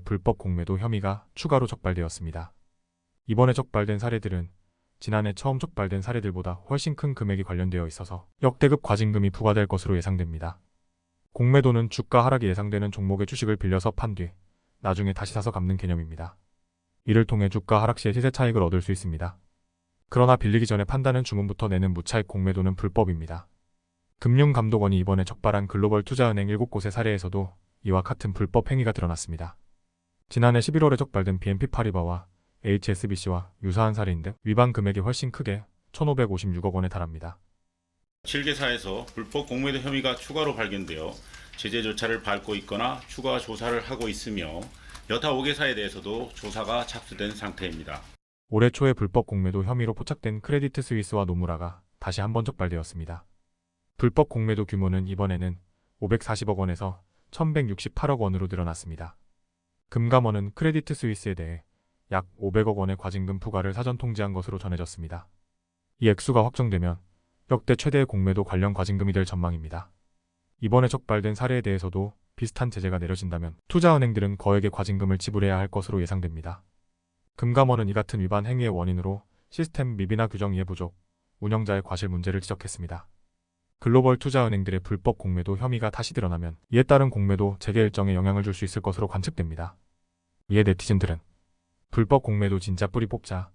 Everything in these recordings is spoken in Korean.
불법 공매도 혐의가 추가로 적발되었습니다. 이번에 적발된 사례들은 지난해 처음 적발된 사례들보다 훨씬 큰 금액이 관련되어 있어서 역대급 과징금이 부과될 것으로 예상됩니다. 공매도는 주가 하락이 예상되는 종목의 주식을 빌려서 판 뒤 나중에 다시 사서 갚는 개념입니다. 이를 통해 주가 하락 시에 시세 차익을 얻을 수 있습니다. 그러나 빌리기 전에 판다는 주문부터 내는 무차익 공매도는 불법입니다. 금융감독원이 이번에 적발한 글로벌 투자은행 7곳의 사례에서도 이와 같은 불법 행위가 드러났습니다. 지난해 11월에 적발된 BNP 파리바와 HSBC와 유사한 사례인데 위반 금액이 훨씬 크게 1,556억 원에 달합니다. 7개사에서 불법 공매도 혐의가 추가로 발견되어 제재 절차를 밟고 있거나 추가 조사를 하고 있으며 여타 5개사에 대해서도 조사가 착수된 상태입니다. 올해 초에 불법 공매도 혐의로 포착된 크레디트 스위스와 노무라가 다시 한 번 적발되었습니다. 불법 공매도 규모는 이번에는 540억 원에서 1168억 원으로 늘어났습니다. 금감원은 크레디트 스위스에 대해 약 500억 원의 과징금 부과를 사전 통지한 것으로 전해졌습니다. 이 액수가 확정되면 역대 최대의 공매도 관련 과징금이 될 전망입니다. 이번에 적발된 사례에 대해서도 비슷한 제재가 내려진다면 투자은행들은 거액의 과징금을 지불해야 할 것으로 예상됩니다. 금감원은 이 같은 위반 행위의 원인으로 시스템 미비나 규정 이해 부족, 운영자의 과실 문제를 지적했습니다. 글로벌 투자은행들의 불법 공매도 혐의가 다시 드러나면 이에 따른 공매도 재개 일정에 영향을 줄 수 있을 것으로 관측됩니다. 이에 네티즌들은 불법 공매도 진짜 뿌리 뽑자.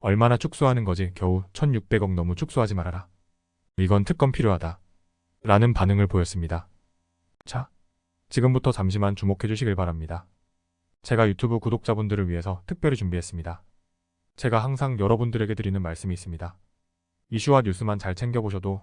얼마나 축소하는 거지 겨우 1600억 너무 축소하지 말아라. 이건 특검 필요하다. 라는 반응을 보였습니다. 자, 지금부터 잠시만 주목해 주시길 바랍니다. 제가 유튜브 구독자분들을 위해서 특별히 준비했습니다. 제가 항상 여러분들에게 드리는 말씀이 있습니다. 이슈와 뉴스만 잘 챙겨보셔도